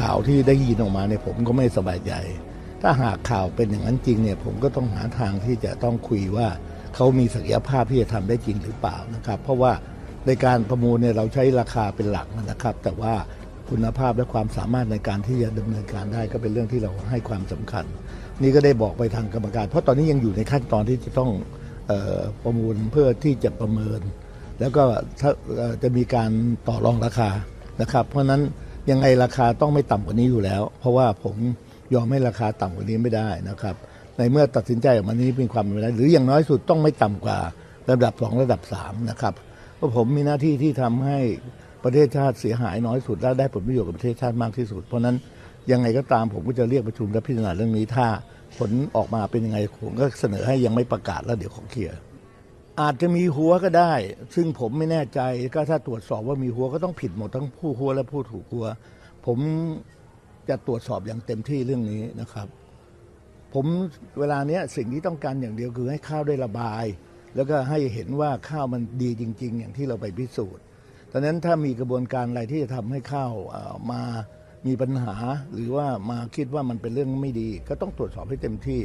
ข่าวที่ได้ยินออกมาเนี่ยผมก็ไม่สบายใจ ถ้าหากข่าวเป็นอย่างนั้นจริงเนี่ยผมก็ต้องหาทางที่จะต้องคุยว่าเขามีศักยภาพที่จะทำได้จริงหรือเปล่านะครับ เพราะว่าในการประมูลเนี่ยเราใช้ราคาเป็นหลักนะครับ แต่ว่าคุณภาพและความสามารถในการที่จะดำเนินการได้ก็เป็นเรื่องที่เราให้ความสำคัญ นี่ก็ได้บอกไปทางกรรมการ เพราะตอนนี้ยังอยู่ในขั้นตอนที่จะต้องออประมูลเพื่อที่จะประเมิน แล้วก็จะมีการต่อรองราคานะครับ เพราะฉะนั้น ยังไงราคาต้องไม่ต่ำกว่านี้อยู่แล้ว เพราะว่าผมยอมให้ราคาต่ำกว่านี้ไม่ได้นะครับ ในเมื่อตัดสินใจออกมานี้เป็นความเป็นไปได้หรืออย่างน้อยสุดต้องไม่ต่ำกว่าระดับสองระดับสามนะครับเพราะผมมีหน้าที่ที่ทำให้ประเทศชาติเสียหายน้อยสุดและได้ผลประโยชน์กับประเทศชาติมากที่สุด เพราะฉะนั้นยังไงก็ตามผมก็จะเรียกประชุมและพิจารณาเรื่องนี้ถ้าผลออกมาเป็นยังไงผมก็เสนอให้ยังไม่ประกาศแล้วเดี๋ยวขอเคลียร์ อาจจะมีหัวก็ได้ ซึ่งผมไม่แน่ใจก็ถ้าตรวจสอบว่ามีหัวก็ต้องผิดหมดทั้งผู้หัวและผู้ถูกหัว ผมจะตรวจสอบอย่างเต็มที่เรื่องนี้นะครับ ผมเวลาเนี้ยสิ่งที่ต้องการอย่างเดียวคือให้ข้าวได้ระบาย แล้วก็ให้เห็นว่าข้าวมันดีจริง ๆ อย่างที่เราไปพิสูจน์ดังนั้นถ้ามีกระบวนการอะไรที่จะทำให้ข้าวเอ่อมามีปัญหา หรือว่ามาคิดว่ามันเป็นเรื่องไม่ดี ก็ต้องตรวจสอบให้เต็มที่